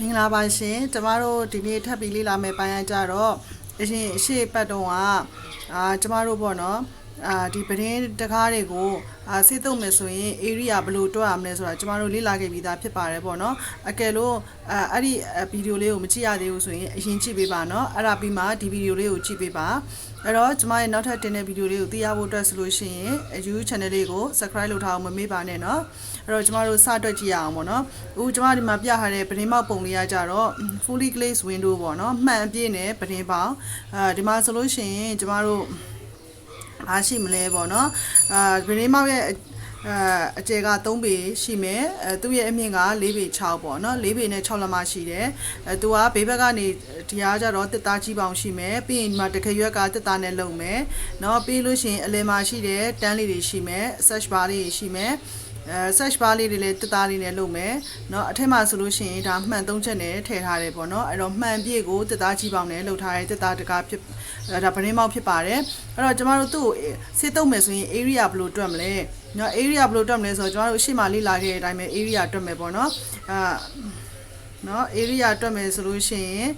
မင်္ဂလာပါရှင်ကျမတို့ဒီနေ့ထပ်ပြီးလေ့လာမယ့်ပိုင်းအကြတော့အရင်အရှိပတ်တုံးကအာကျမတို့ပေါ့နော် အာဒီပတင်းတကားတွေကိုအာစေးတုံမယ်ဆိုရင် area ဘယ်လိုတွက်ရမလဲဆိုတာကျမတို့လေ့လာခဲ့ပြီးသားဖြစ်ပါတယ်ပေါ့နော်အကယ်လို့အာအဲ့ဒီဗီဒီယိုလေးကိုမကြည့်ရသေးဘူးဆိုရင်အရင်ကြည့်ပေးပါနော်အဲ့ဒါပြီးမှဒီဗီဒီယိုလေးကိုကြည့်ပေးပါအဲ့တော့ကျမရဲ့နောက်ထပ်တင်တဲ့ဗီဒီယိုလေးကိုသိရဖို့အတွက်ဆိုလို့ရှိရင် YouTube channel လေးကို subscribe လုပ်ထားအောင်မမေ့ပါနဲ့နော်အဲ့တော့ကျမတို့စတွက်ကြည့်ရအောင်ပေါ့နော်အခုကျမဒီမှာပြထားတဲ့ပတင်းပေါက်ပုံလေးကကြတော့ fully glazed window ပေါ့နော်မှန်အပြည့်နဲ့ပတင်းပေါက်အဲဒီမှာဆိုလို့ရှိရင်ကျမတို့ အားရှိမလဲပေါ့နော်အာဗင်းလေးမောက်ရဲ့အဲအကျဲက3ပေရှိမယ်အဲသူ့ရဲ့အမြင့်က4ပေ6ပေါ့နော်4ပေနဲ့6လက်မရှိတယ်အဲသူကဘေးဘက်ကနေဒီအားကြတော့တစ်သားကြီးပေါင်ရှိမယ်ပြီးရင်ဒီမှာတခရွက်ကတစ်သားနဲ့လုံမယ်နော်ပြီးလို့ရှိရင်အလယ်မှာရှိတဲ့တန်းလေးတွေရှိမယ် search bar တွေရှိမယ် အဲ search bar လေးတွေလည်းတစ်သားလေးနဲ့လုပ်မယ်เนาะအထက်မှာဆိုလို့ရှိရင်ဒါမှန်သုံးချက်နဲ့ထည့်ထားတယ်ပေါ့เนาะအဲ့တော့မှန်ပြည့်ကိုတစ်သားကြီးပေါင်နဲ့လုပ်ထားတဲ့တစ်သားတကားဖြစ်အဲဒါပရင်းမောက်ဖြစ်ပါတယ်အဲ့တော့ကျမတို့သူ့ကိုစေးတုံးမယ်ဆိုရင် area ဘယ်လိုတွက်မလဲเนาะ area ဘယ်လိုတွက်မလဲဆိုတော့ကျမတို့ရှေ့မှာလေ့လာခဲ့တဲ့အတိုင်းပဲ area တွက်မယ်ပေါ့เนาะအာ เนาะ area တွက်မယ်ဆိုလို့ရှိရင်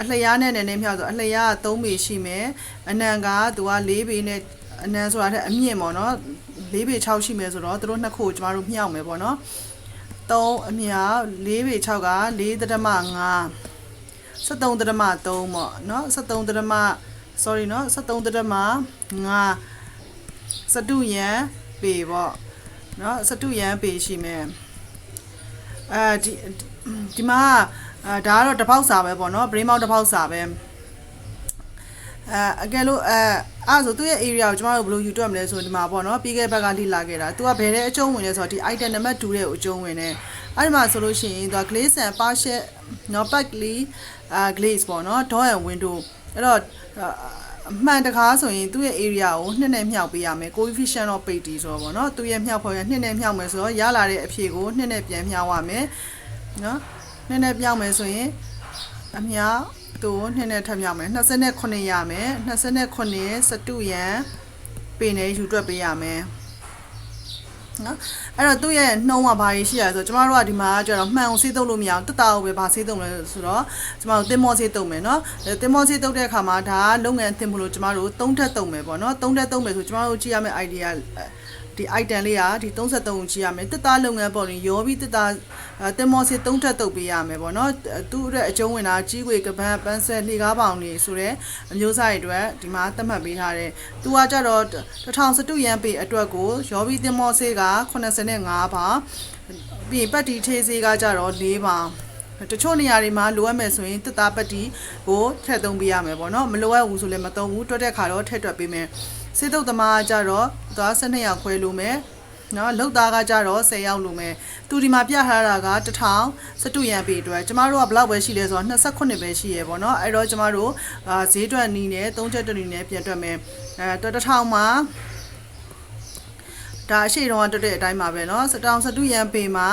အလျားနဲ့နည်းနည်းမြောက်ဆိုအလျားက3ပေရှိမယ်အနံကသူက4ပေနဲ့အနံဆိုတာတဲ့အမြင့်ပေါ့เนาะ 4ပေ6ရှိမယ်ဆိုတော့တို့နှစ်ခုကိုကျမတို့မြှောက်မယ်ပေါ့နော်3အမြောက်4ပေ6က4တဒမ5 73တဒမ3ပေါ့နော်73တဒမ sorry နော်73တဒမ5စတုယံပေပေါ့နော်စတုယံပေရှိမယ်အဲဒီဒီမှာအဲဒါကတော့တစ်ပေါက်စာပဲပေါ့နော် brain mount တစ်ပေါက်စာပဲ အဲအကယ်လို့အဲအဲ့ဆိုသူ့ရဲ့ area ကိုကျမတို့ဘယ်လိုယူတွက်မလဲဆိုဒီမှာပေါ့နော်ပြီးခဲ့ဘက်ကလိလာခဲ့တာသူကဘယ်တဲ့အကျုံးဝင်လဲဆိုတော့ဒီ item နံပါတ်2ရဲ့အကျုံးဝင်တယ်အဲ့ဒီမှာဆိုလို့ရှိရင်သူက glaze and partial နော် partly အာ glaze ပေါ့နော် door and window အဲ့တော့အမှန်တကားဆိုရင်သူ့ရဲ့ area ကိုနှစ်နဲ့မြှောက်ပေးရမယ် coefficient of payty ဆိုတော့ပေါ့နော်သူ့ရဲ့မြှောက်ဖော်ရနှစ်နဲ့မြှောက်မယ်ဆိုတော့ရလာတဲ့အဖြေကိုနှစ်နဲ့ပြန်မြှောက်ရမယ်နော်နှစ်နဲ့ပြောင်းမယ်ဆိုရင်အမြောက် သူနှစ်နဲ့ထပ်မြောက်မယ်29ရမယ်29စတုရန်ပေနဲ့ယူတွက်ပေးရမယ်နော်အဲ့တော့သူ့ရဲ့နှုံးကဘာကြီးရှိရလဲဆိုတော့ကျမတို့ကဒီမှာကျတော့မှန်အောင်ဆေးတုပ်လို့မရအောင်တက်တာကိုပဲဘာဆေးတုပ်လဲဆိုတော့ကျမတို့တင်မောဆေးတုပ်မယ်နော်တင်မောဆေးတုပ်တဲ့အခါမှာဒါကလုပ်ငန်းအသင်ဖို့လို့ကျမတို့သုံးထပ်တုပ်မယ်ပေါ့နော်သုံးထပ်တုပ်မယ်ဆိုကျမတို့ကြည့်ရမယ့် idea ဒီ item လေးကဒီ33ကိုကြည့်ရမယ်တက်သားလုပ်ငန်းပေါ်ရင်ရောပြီးတက်သားတင်မောဆေးသုံးထပ်တုပ်ပေးရမယ်ပေါ့နော်သူ့အတွက်အကျုံးဝင်တာကြီးွေကပန်းပန်းဆက်လှေကားပေါင်နေဆိုတဲ့အမျိုးအစားတွေအတွက်ဒီမှာသတ်မှတ်ပေးထားတယ်သူကကြတော့1000စတုရန်ပေအတွက်ကိုရောပြီးတင်မောဆေးက85ပါပြီးပတ်တီထေးဆေးကကြတော့4ပါ တချို့နေရာတွေမှာလိုအပ်မယ်ဆိုရင်တက်သားပတ်တီကိုထည့်သုံးပေးရမယ်ပေါ့နော်မလိုအပ်ဘူးဆိုလည်းမသုံးဘူးတွက်တဲ့ခါတော့ထည့်တွက်ပေးမယ်စေတုတ်သမားကကြတော့သွား12ရောက်ခွဲလို့မယ်နော်လောက်သားကကြတော့10ရောက်လို့မယ်သူဒီမှာပြထားတာက1000စတုရန်ပေအတွက်ကျမတို့ကဘလောက်ပဲရှိလဲဆိုတော့28ပဲရှိရပေါ့နော်အဲ့တော့ကျမတို့အာဈေးတွက်နီးနဲ့3ချက်တွက်နီးနဲ့ပြန်တွက်မယ်အဲ1000မှာဒါအရှိတုံးကတွက်တဲ့အတိုင်းပါပဲเนาะစတောင်စတုရန်ပေမှာ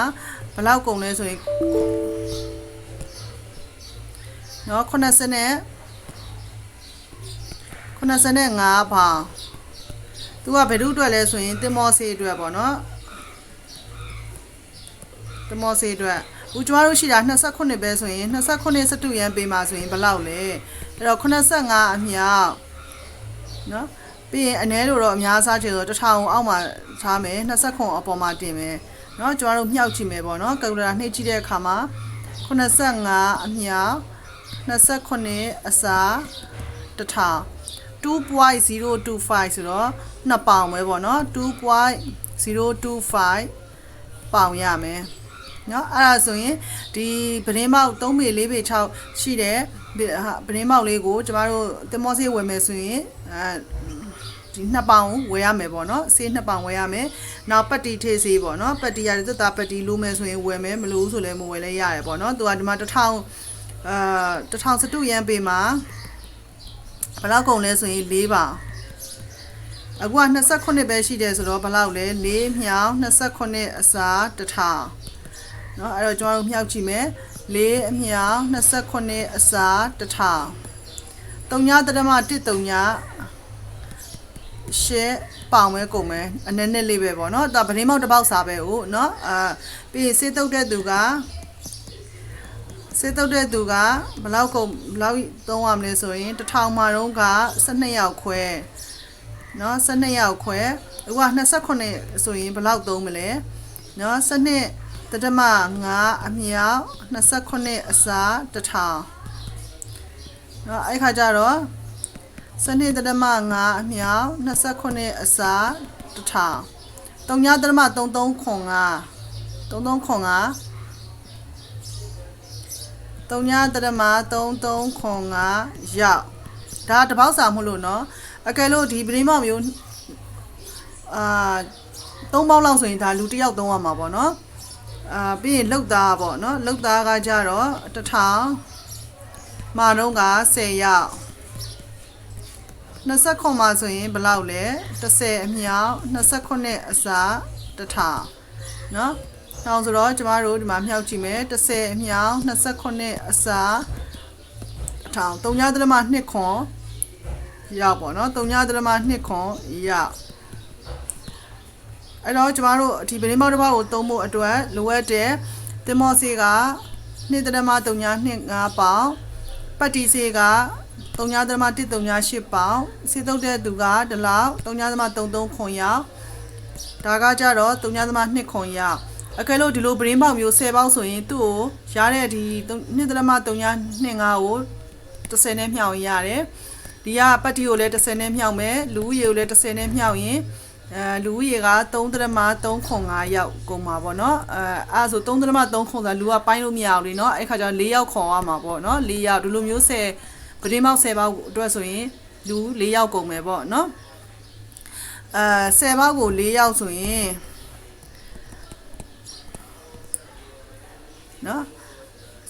ဘလောက်ကုန်လဲဆိုရင် နော်80နဲ့85ဖောင်သူကဘယ်သူအတွက်လဲဆိုရင်တင်မောဆေးအတွက်ပေါ့နော်တင်မောဆေးအတွက်ဦးကျွားတို့ရှိတာ28ပဲဆိုရင်28စတုရန်ပေးမှာဆိုရင်ဘယ်လောက်လဲအဲ့တော့85အမြောက်နော်ပြီးရင်အ ਨੇ လို့တော့အများစားချေဆို1000အောက်မှာထားမယ်29အပေါ်မှာတင်မယ်နော်ကျွားတို့မြောက်ကြည့်မယ်ပေါ့နော်ကယ်ကူလေတာနှိပ်ကြည့်တဲ့အခါမှာ85အမြောက် 29အစားတစ်ထောင်2.025ဆိုတော့2ပေါင်ပဲပေါ့နော်2.025ပေါင်ရမယ်เนาะအဲ့ဒါဆိုရင်ဒီပရင်းမောက်3ပေ4ပေ6ရှိတဲ့ပရင်းမောက်လေးကိုကျမတို့တင်မောဆေးဝယ်မယ်ဆိုရင်အဲဒီ2ပေါင်ဝယ်ရမယ်ပေါ့နော်ဆေး2ပေါင်ဝယ်ရမယ်နောက်ပတ်တီထေးဆေးပေါ့နော်ပတ်တီရတယ်သက်တာပတ်တီလိုမယ်ဆိုရင်ဝယ်မယ်မလို့ဆိုလည်းမဝယ်လဲရတယ်ပေါ့နော်သူကဒီမှာ1000 အာ1000စတုရန်ပေမှာဘယ်လောက်ကုန်လဲဆိုရင်၄ပါအခုက28ပဲရှိတယ်ဆိုတော့ဘယ်လောက်လဲ၄မြောင်28အစား1000เนาะအဲ့တော့ကျွန်တော်တို့မြောက်ကြည့်မယ်၄အမြောင်28အစား1000 3ညတရမ1 3ညရှစ်ပေါင်ပဲကုန်မယ်အနည်းနည်းလေးပဲပေါ့เนาะဒါဗရင်းမောက်တစ်ပေါက်စားပဲဟုတ်เนาะအာပြီးရင်စေးတုတ်တဲ့သူက စ စေတုတ်တဲ့သူကဘယ်လောက်ကုန်ဘယ်လောက်သုံးရမလဲဆိုရင်တစ်ထောင်မှာတော့က12ရောက်ခွဲเนาะ12ရောက်ခွဲအခုက28ဆိုရင်ဘယ်လောက်သုံးမလဲเนาะ12တတမ5အမြောက်28အစားတစ်ထောင်เนาะအဲ့ခါကျတော့12တတမ5အမြောက်28အစားတစ်ထောင်3ညတတမ33ခွန်5 33ခွန်5 3ညတရမ33ခွန်5ရောက်ဒါတပေါက်စာမဟုတ်လို့เนาะအကယ်လို့ဒီပရင်းမောင်မျိုးအာ3ပေါက်လောက်ဆိုရင်ဒါလူတစ်ယောက်သုံးရမှာပေါ့เนาะအာပြီးရင်လောက်သားပေါ့เนาะလောက်သားကကြတော့တစ်ထောင်မာတော့က10ရောက်20ခွန်မှာဆိုရင်ဘယ်လောက်လဲ30အမြောက်29အစားတစ်ထောင်เนาะ ထောင်ဆိုတော့ကျမတို့ဒီမှာမြောက်ကြည့်မယ်30အမြောက်29အစားတစ်ထောင်3ညသရမ2ခွန်ရောက်ပေါ့နော်3ညသရမ2ခွန်ရောက်အဲ့တော့ကျမတို့ဒီပရင်းမောက်တစ်ပေါက်ကိုသုံးဖို့အတွက်လိုအပ်တဲ့တင်မောစီက2သရမ3ည2 5ပေါင်ပတ်တီစီက3ညသရမ1 3ည8ပေါင်စေတုတ်တဲ့သူကဒီလောက်3ညသရမ3 3ခွန်ရောက်ဒါကကြတော့3ညသရမ2ခွန်ရောက် အကယ်လို့ဒီလိုပရင်းပေါက်မျိုး10ပေါက်ဆိုရင်သူ့ကိုရတဲ့ဒီ2သရမ3ည2 5ကို30နဲ့မြောက်ရင်ရတယ်ဒီကပတ်တီကိုလည်း30နဲ့မြောက်မယ်လူဦးရေကိုလည်း30နဲ့မြောက်ရင်အဲလူဦးရေက3ဒရမ3ခွန်5ရောက်ကုန်မှာပေါ့နော်အဲအဲဆို3ဒရမ3ခွန်ဆိုလူကပိုင်းလို့မရအောင်လေနော်အဲ့ခါကျတော့4ရောက်ခွန်ရမှာပေါ့နော်4ရောက်ဒီလိုမျိုး10ပရင်းပေါက်10ပေါက်အတွက်ဆိုရင်လူ4ရောက်ကုန်မယ်ပေါ့နော်အဲ10ပေါက်ကို4ရောက်ဆိုရင် နော်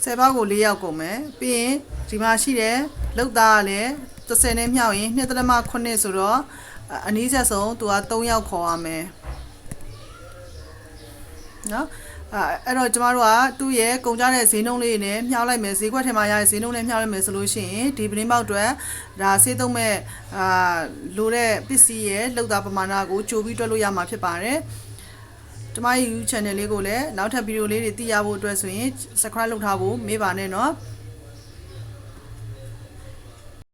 10ပေါက်ကို4ရောက်ကုန်မယ်ပြီးရင်ဒီမှာရှိတယ်လောက်သားကလည်း30နဲ့မြောက်ရင်2.8ဆိုတော့အနည်းဆက်ဆုံးသူက3ရောက်ခေါ်ရမယ်နော်အဲအဲ့တော့ကျမတို့ကသူ့ရဲ့ကုန်ကြတဲ့ဈေးနှုန်းလေးနဲ့မျှောက်လိုက်မယ်ဈေးကွက်ထဲမှာရတဲ့ဈေးနှုန်းနဲ့မျှောက်လိုက်မယ်ဆိုလို့ရှိရင်ဒီပရင်းပေါက်အတွက်ဒါဆေးသုံးမဲ့အာလိုတဲ့ပစ္စည်းရဲ့လောက်တာပမာဏကိုကြိုပြီးတွက်လို့ရမှာဖြစ်ပါတယ် ကျမရဲ့ YouTube channel လေးကိုလည်းနောက်ထပ်ဗီဒီယိုလေးတွေသိရဖို့အတွက်ဆိုရင် subscribe လုပ်ထားဖို့မေးပါနဲ့เนาะ